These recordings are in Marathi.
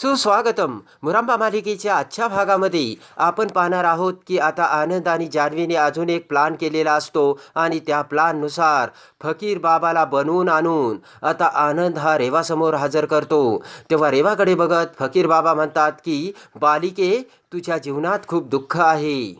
सुस्वागतम. मुरांबा मालिकेच्या आजच्या भागामध्ये आपण पाहणार आहोत की आता आनंद आणि जान्हवीने अजून एक प्लान केलेला असतो आणि त्या प्लाननुसार फकीर बाबाला बनवून आणून आता आनंद हा रेवासमोर हजर करतो. तेव्हा रेवाकडे बघत फकीर बाबा म्हणतात की बालिके तुझ्या जीवनात खूप दुःख आहे.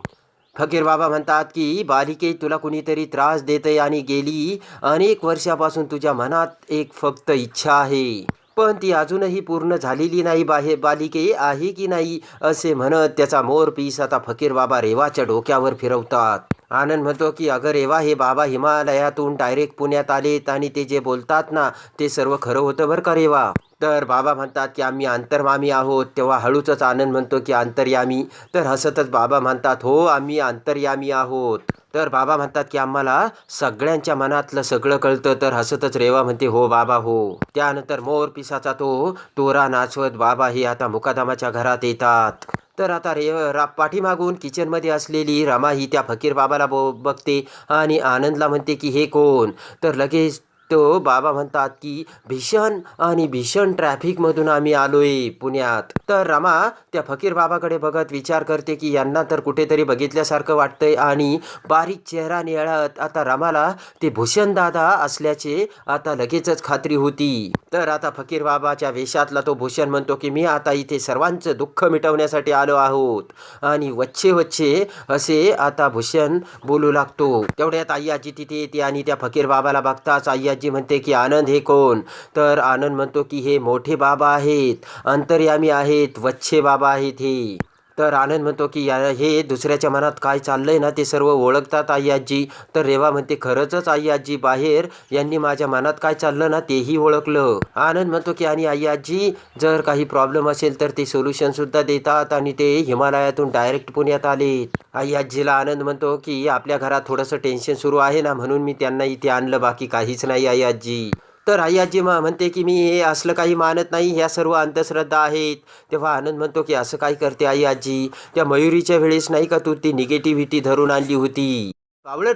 फकीर बाबा म्हणतात की बालिके तुला कुणीतरी त्रास देते आणि गेली अनेक वर्षापासून तुझ्या मनात एक फक्त इच्छा आहे. पण ती अजूनही पूर्ण झालेली नाही. बाहे बालिके आहे की नाही असे म्हणत त्याचा मोर पीस आता फकीर बाबा रेवाच्या डोक्यावर फिरवतात. आनंद म्हणतो की अगं रेवा हे बाबा हिमालयातून डायरेक्ट पुण्यात आलेत आणि ते जे बोलतात ना ते सर्व खरं होतं बरं का रेवा? तर बाबा म्हणतात की आम्ही अंतर्मामी आहोत. तेव्हा हळूचच आनंद म्हणतो की अंतर्यामी. तर हसतच बाबा म्हणतात हो आम्ही अंतर्यामी आहोत. तर बाबा म्हणतात की आम्हाला सगळ्यांच्या मनातलं सगळं कळतं. तर हसतच रेवा म्हणते हो बाबा हो. त्यानंतर मोर पिसाचा तो तोरा नाचवत बाबा हे आता मुकादमाच्या घरात येतात. तर आता रे रा पाठीमागून किचनमध्ये असलेली रमा ही त्या फकीर बाबाला बो बघते आणि आनंदला म्हणते की हे कोण? तर लगेच तो बाबा म्हणतात की भीषण आणि भीषण ट्रॅफिकमधून आम्ही आलोय पुण्यात. तर रमा त्या फकीर बाबाकडे बघत विचार करते की यांना तर कुठेतरी बघितल्यासारखं वाटतंय आणि बारीक चेहरा निळत आता रमाला ते भूषण दादा असल्याचे आता लगेचच खात्री होती. तर आता फकीर बाबाच्या वेशातला तो भूषण म्हणतो की मी आता इथे सर्वांचं दुःख मिटवण्यासाठी आलो आहोत. आणि वच्छे वच्छे असे आता भूषण बोलू लागतो. तेवढ्यात आई आजी तिथे येते आणि त्या फकीर बाबाला बघताच आई आजी म्हणते की आनंद हे कोण? तर आनंद म्हणतो की हे मोठे बाबा आहेत. अंतर्यामी आहेत. वच्छे बाबा आहेत हे. तर आनंद म्हणतो की या हे दुसऱ्याच्या मनात काय चाललंय ना ते सर्व ओळखतात आई आजी. तर रेवा म्हणते खरंचच आई आजी बाहेर यांनी माझ्या मनात काय चाललं ना तेही ओळखलं. आनंद म्हणतो की आणि आई आजी जर काही प्रॉब्लेम असेल तर ते सोल्युशन सुद्धा देतात आणि ते हिमालयातून डायरेक्ट पुण्यात आले आई आजीला आनंद म्हणतो की आपल्या घरात थोडंसं टेन्शन सुरू आहे ना म्हणून मी त्यांना इथे आणलं बाकी काहीच नाही आई आजी. तर आई आजीमा म्हणते की मी हे असलं काही मानत नाही ह्या सर्व अंधश्रद्धा आहेत. तेव्हा आनंद म्हणतो की असं काय करते आई आजी? त्या मयुरीच्या वेळेस नाही का तू ती निगेटिव्हिटी धरून आणली होती?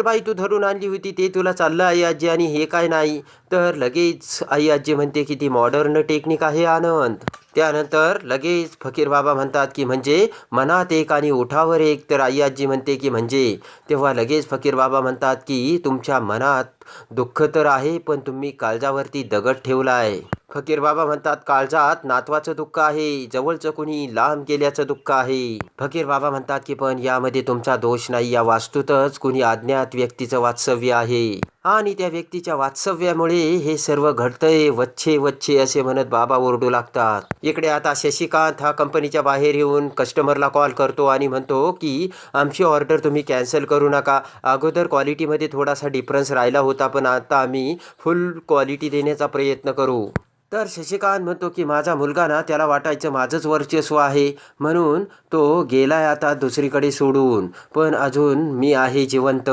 बाई तू धरून आणली होती ते तुला चाललं आई आजी आणि हे काय नाही? तर लगेच आई आजी म्हणते की ती मॉडर्न टेक्निक आहे आनंद. त्यानंतर लगेच फकीर बाबा म्हणतात की म्हणजे मनात एक आणि ओठावर एक. तर आई आजी म्हणते की म्हणजे? तेव्हा लगेच फकीर बाबा म्हणतात की तुमच्या मनात दुःख तर आहे पण तुम्ही काळजावरती दगड ठेवला आहे फकीर बाबा म्हणतात काळजात नातवाचं दुःख आहे जवळचं कुणी लांब गेल्याचं दुःख आहे. फकीर बाबा म्हणतात की पण यामध्ये तुमचा दोष नाही या वास्तूतच कुणी अज्ञात व्यक्तीचं वास्तव्य आहे. आणि त्या व्यक्तीच्या वास्तव्यामुळे हे सर्व घडतंय वच्छे वच्छे असे म्हणत बाबा ओरडू लागतात. इकडे आता शशिकांत हा कंपनीच्या बाहेर येऊन कस्टमरला कॉल करतो आणि म्हणतो की आमची ऑर्डर तुम्ही कॅन्सल करू नका. अगोदर क्वालिटीमध्ये थोडासा डिफरन्स राहिला होता पण आता आम्ही फुल क्वालिटी देण्याचा प्रयत्न करू. तर शशिकांत म्हणतो की माझा मुलगा ना त्याला वाटायचं माझंच वर्चस्व आहे. म्हणून तो गेलाय आता दुसरीकडे सोडून. पण अजून मी आहे जिवंत.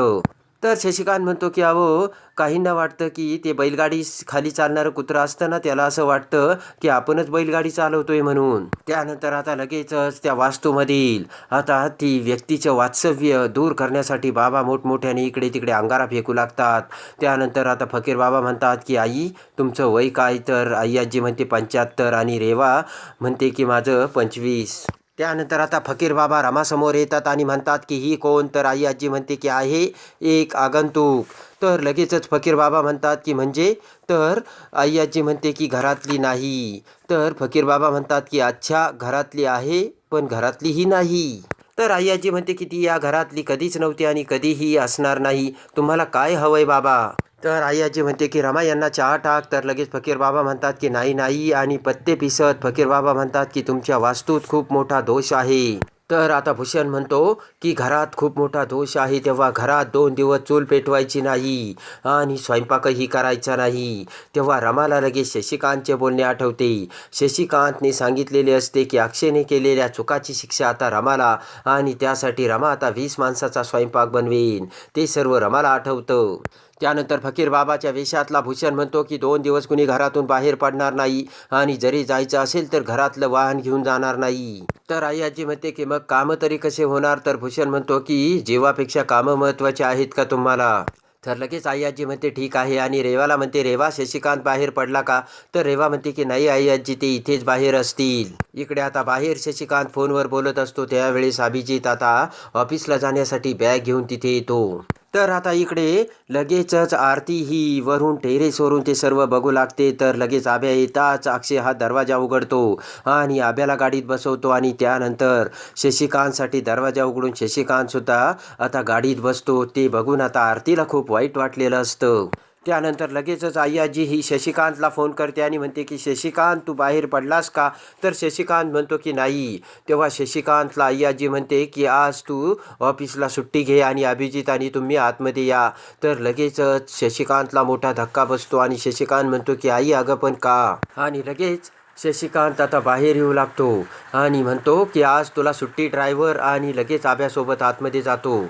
तर शशिकांत म्हणतो की अहो काहींना वाटतं की ते बैलगाडी खाली चालणारं कुत्रं असतं ना त्याला असं वाटतं की आपणच बैलगाडी चालवतोय म्हणून. त्यानंतर आता लगेचच त्या वास्तूमधील आता ती व्यक्तीचं वास्तव्य दूर करण्यासाठी बाबा मोठमोठ्याने इकडे तिकडे अंगारा फेकू लागतात. त्यानंतर आता फकीर बाबा म्हणतात की आई तुमचं वय काय? तर आई आजी म्हणते पंच्याहत्तर आणि रेवा म्हणते की माझं पंचवीस. त्यानंतर आता फकीर बाबा रमासमोर येतात आणि म्हणतात की ही कोण? तर आई आजी म्हणते की आहे एक आगंतुक. तर लगेचच फकीर बाबा म्हणतात की म्हणजे? तर आई आजी म्हणते की घरातली नाही. तर फकीर बाबा म्हणतात की अच्छा घरातली आहे पण घरातलीही नाही. तर आई आजी म्हणते की ती या घरातली कधीच नव्हती आणि कधीही असणार नाही. तुम्हाला काय हवंय बाबा? तर आई आजी म्हणते की रमा यांना चहा टाक. तर लगेच फकीर बाबा म्हणतात की नाही नाही. आणि पत्ते पिसत फकीर बाबा म्हणतात की तुमच्या वास्तूत खूप मोठा दोष आहे. तर आता भूषण म्हणतो की घरात खूप मोठा दोष आहे तेव्हा घरात दोन दिवस चूल पेटवायची नाही आणि स्वयंपाकही करायचा नाही. तेव्हा रमाला लगेच शशिकांतचे बोलणे आठवते. शशिकांतने सांगितलेले असते की अक्षयने केलेल्या चुकाची शिक्षा आता रमाला आणि त्यासाठी रमा आता वीस माणसाचा स्वयंपाक बनवेन. ते सर्व रमाला आठवतं. त्यानंतर फकीर बाबाच्या वेशातला भूषण म्हणतो की दोन दिवस कुणी घरातून बाहेर पडणार नाही आणि जरी जायचं असेल तर घरातलं वाहन घेऊन जाणार नाही. तर आई आजी म्हणते की मग कामं तरी कसे होणार? तर भूषण म्हणतो की जीवापेक्षा कामं महत्त्वाचे आहेत का तुम्हाला? तर लगेच आई आजी म्हणते ठीक आहे. आणि रेवाला म्हणते रेवा शशिकांत बाहेर पडला का? तर रेवा म्हणते की नाही आई आजी ते इथेच बाहेर असतील. इकडे आता बाहेर शशिकांत फोनवर बोलत असतो. त्यावेळेस अभिजित आता ऑफिसला जाण्यासाठी बॅग घेऊन तिथे येतो. तर आता इकडे लगेचच आरती ही वरून टेरेसवरून ते सर्व बघू लागते. तर लगेच आभ्या येताच अक्षय हा दरवाजा उघडतो आणि आभ्याला गाडीत बसवतो आणि त्यानंतर शशिकांतसाठी दरवाजा उघडून शशिकांतसुद्धा आता गाडीत बसतो. ते बघून आता आरतीला खूप वाईट वाटलेलं असतं. त्यानंतर लगेचच आई आजी ही शशिकांतला फोन करते आणि म्हणते की शशिकांत तू बाहेर पडलास का? तर शशिकांत म्हणतो की नाही. तेव्हा शशिकांतला आय्याजी म्हणते की आज तू ऑफिसला सुट्टी घे आणि अभिजित आणि तुम्ही आतमध्ये या. तर लगेचच शशिकांतला मोठा धक्का बसतो आणि शशिकांत म्हणतो की आई अगं पण का? आणि लगेच शशिकांत आता बाहेर येऊ लागतो आणि म्हणतो की आज तुला सुट्टी ड्रायव्हर आणि लगेच आब्यासोबत आतमध्ये जातो.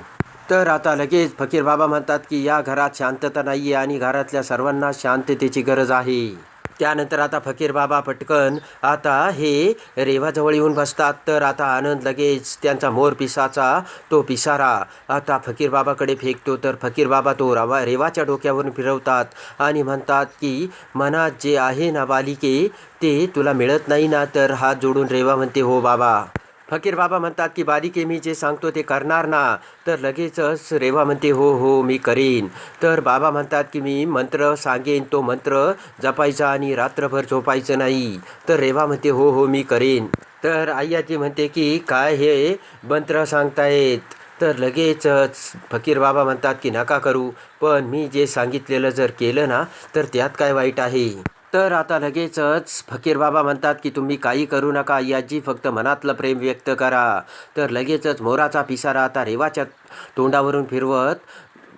तर आता लगेच. फकीर बाबा म्हणतात की या घरात शांतता नाही आहे आणि घरातल्या सर्वांना शांततेची गरज आहे. त्यानंतर आता फकीर बाबा पटकन आता हे रेवाजवळ येऊन बसतात तर आता आनंद लगेच त्यांचा मोर पिसाचा तो पिसारा. आता फकीर बाबाकडे फेकतो तर फकीर बाबा तो रवा रेवाच्या डोक्यावरून फिरवतात आणि म्हणतात की मनात जे आहे ना बालिके ते तुला मिळत नाही ना तर हात जोडून रेवा म्हणते हो बाबा. फकीर बाबा म्हणतात की बालिके मी जे सांगतो ते करणार ना. तर लगेचच रेवा म्हणते हो हो मी करीन. तर बाबा म्हणतात की मी मंत्र सांगेन. तो मंत्र जपायचा आणि रात्रभर झोपायचं नाही. तर रेवा म्हणते हो हो मी करीन. तर आई आजी म्हणते की काय हे मंत्र सांगतायत? तर लगेचच फकीर बाबा म्हणतात की नका करू. पण मी जे सांगितलेलं जर केलं ना तर त्यात काय वाईट आहे? तर आता लगेचच फकीर बाबा म्हणतात की तुम्ही काही करू नका याची फक्त मनातलं प्रेम व्यक्त करा. तर लगेचच मोराचा पिसारा आता रेवाच्या तोंडावरून फिरवत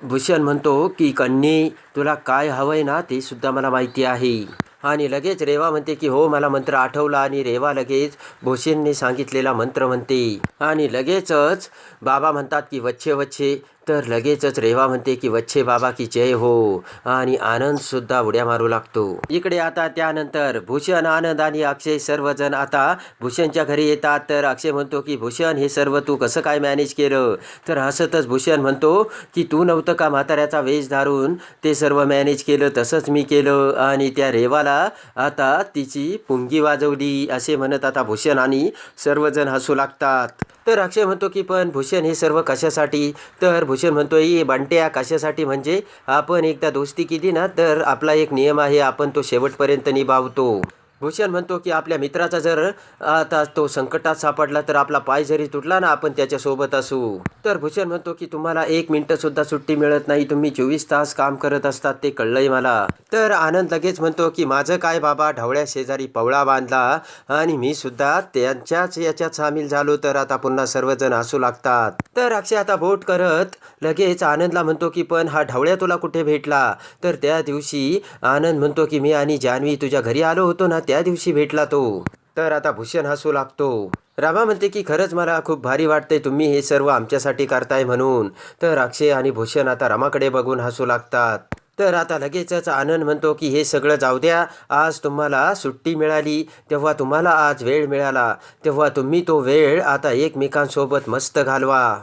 भूषण म्हणतो की कन्नी तुला काय हवंय ना ते सुद्धा मला माहिती आहे. आणि लगेच रेवा म्हणते की हो मला मंत्र आठवला. आणि रेवा लगेच भूषणने सांगितलेला मंत्र म्हणते. आणि लगेचच बाबा म्हणतात की वच्छे वच्छे तर लगेचच रेवा म्हणते की वच्छे बाबा की जय हो. आणि आनंद सुद्धा उड्या मारू लागतो. इकडे आता त्यानंतर भूषण आनंद आणि अक्षय सर्वजण आता भूषणच्या घरी येतात. तर अक्षय म्हणतो की भूषण हे सर्व तू कसं काय मॅनेज केलं? तर हसतच भूषण म्हणतो की तू नव्हतं का म्हाताऱ्याचा वेश धारून ते सर्व मॅनेज केलं? तसंच मी केलं. आणि त्या रेवाला आता तिची पुंगी वाजवली असे म्हणत आता भूषण आणि सर्वजण हसू लागतात. तर अक्षय म्हणतो की पण भूषण हे सर्व कशासाठी? तर भूषण म्हणतो बंट्या कशासाठी? म्हणजे आपण एकदा दोस्ती केली ना तर आपला एक नियम आहे आपण तो शेवटपर्यंत निभावतो. भूषण म्हणतो की आपल्या मित्राचा जर आता तो संकटात सापडला तर आपला पाय जरी तुटला ना आपण त्याच्यासोबत असू. तर भूषण म्हणतो की तुम्हाला एक मिनटं सुद्धा सुट्टी मिळत नाही तुम्ही चोवीस तास काम करत असतात ते कळलंय मला. तर आनंद लगेच म्हणतो की माझं काय बाबा ढवळ्या शेजारी पवळा बांधला आणि मी सुद्धा त्यांच्याच याच्यात सामील झालो तर आता पुन्हा सर्वजण हसू लागतात. तर अक्षय आता बोट करत लगेच आनंदला म्हणतो की पण हा ढवळ्या तुला कुठे भेटला? तर त्या दिवशी आनंद म्हणतो की मी आणि जान्हवी तुझ्या घरी आलो होतो ना त्या दिवशी भेटला तो. तर आता भूषण हसू लागतो. रामा म्हणते की खरंच मला खूप भारी वाटते तुम्ही हे सर्व आमच्यासाठी करताय म्हणून. तर अक्षय आणि भूषण आता रमाकडे बघून हसू लागतात. तर आता लगेचच आनंद म्हणतो की हे सगळं जाऊ द्या. आज तुम्हाला सुट्टी मिळाली. तेव्हा तुम्हाला आज वेळ मिळाला. तेव्हा तुम्ही तो वेळ आता एकमेकांसोबत मस्त घालवा.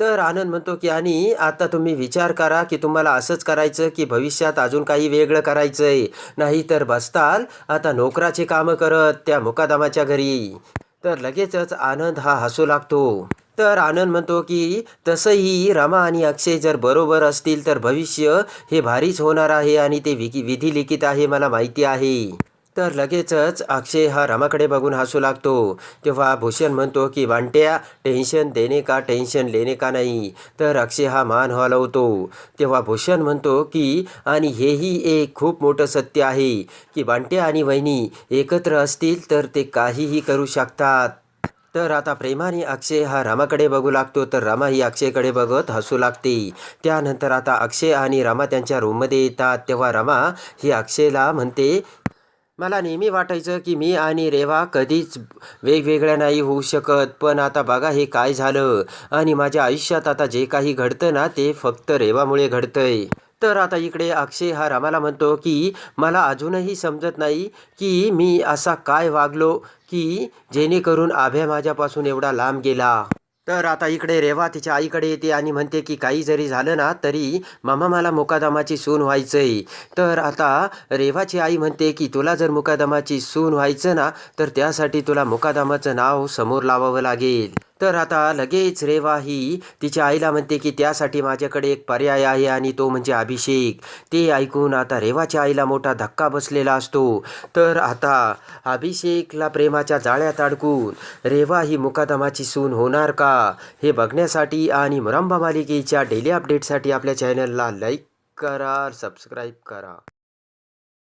तर आनंद म्हणतो की आणि आता तुम्ही विचार करा की तुम्हाला असंच करायचं की भविष्यात अजून काही वेगळं करायचं आहे नाही तर बसताल आता नोकराचे कामं करत त्या मुकादामाच्या घरी. तर लगेचच आनंद हा हसू लागतो. तर आनंद म्हणतो की तसंही रमा आणि अक्षय जर बरोबर असतील तर भविष्य हे भारीच होणार आहे आणि ते विकी विधी लिखित आहे मला माहिती आहे. तर लगेचच अक्षय हा रमाकडे बघून हसू लागतो. तेव्हा भूषण म्हणतो की वांट्या टेन्शन देणे का टेन्शन लेणे का नाही? तर अक्षय हा मान हलवतो. तेव्हा भूषण म्हणतो की आणि हेही एक खूप मोठं सत्य आहे की बांट्या आणि वहिनी एकत्र असतील तर ते काहीही करू शकतात. तर आता प्रेमाने अक्षय हा रामाकडे बघू लागतो. तर रमा ही अक्षयकडे बघत हसू लागते. त्यानंतर आता अक्षय आणि रमा त्यांच्या रूममध्ये येतात. तेव्हा रमा ही अक्षयला म्हणते मला नेहमी वाटायचं की मी आणि रेवा कधीच वेगवेगळ्या नाही होऊ शकत. पण आता बघा हे काय झालं. आणि माझ्या आयुष्यात आता जे काही घडतं ना ते फक्त रेवामुळे घडतंय. तर आता इकडे अक्षय हा रामाला म्हणतो की मला अजूनही समजत नाही की मी असा काय वागलो की जेणेकरून आभ्या माझ्यापासून एवढा लांब गेला. तर आता इकडे रेवा तिच्या आईकडे येते आणि म्हणते की काही जरी झालं ना तरी मामा मला मुकादमाची सून व्हायचंय. तर आता रेवाची आई म्हणते की तुला जर मुकादमाची सून व्हायचं ना तर त्यासाठी तुला मुकादमाचं नाव समोर लावावं लागेल. तर आता लगेच रेवा ही तिच्या आईला म्हणते की त्यासाठी माझ्याकडे एक पर्याय आहे आणि तो म्हणजे अभिषेक. ते ऐकून आता रेवाच्या आईला मोठा धक्का बसलेला असतो. तर आता अभिषेकला प्रेमाच्या जाळ्यात अडकून रेवा ही मुकादमाची सून होणार का? हे बघण्यासाठी आणि मुरंबा मालिकेच्या डेली अपडेटसाठी आपल्या चॅनलला लाईक करा सबस्क्राईब करा.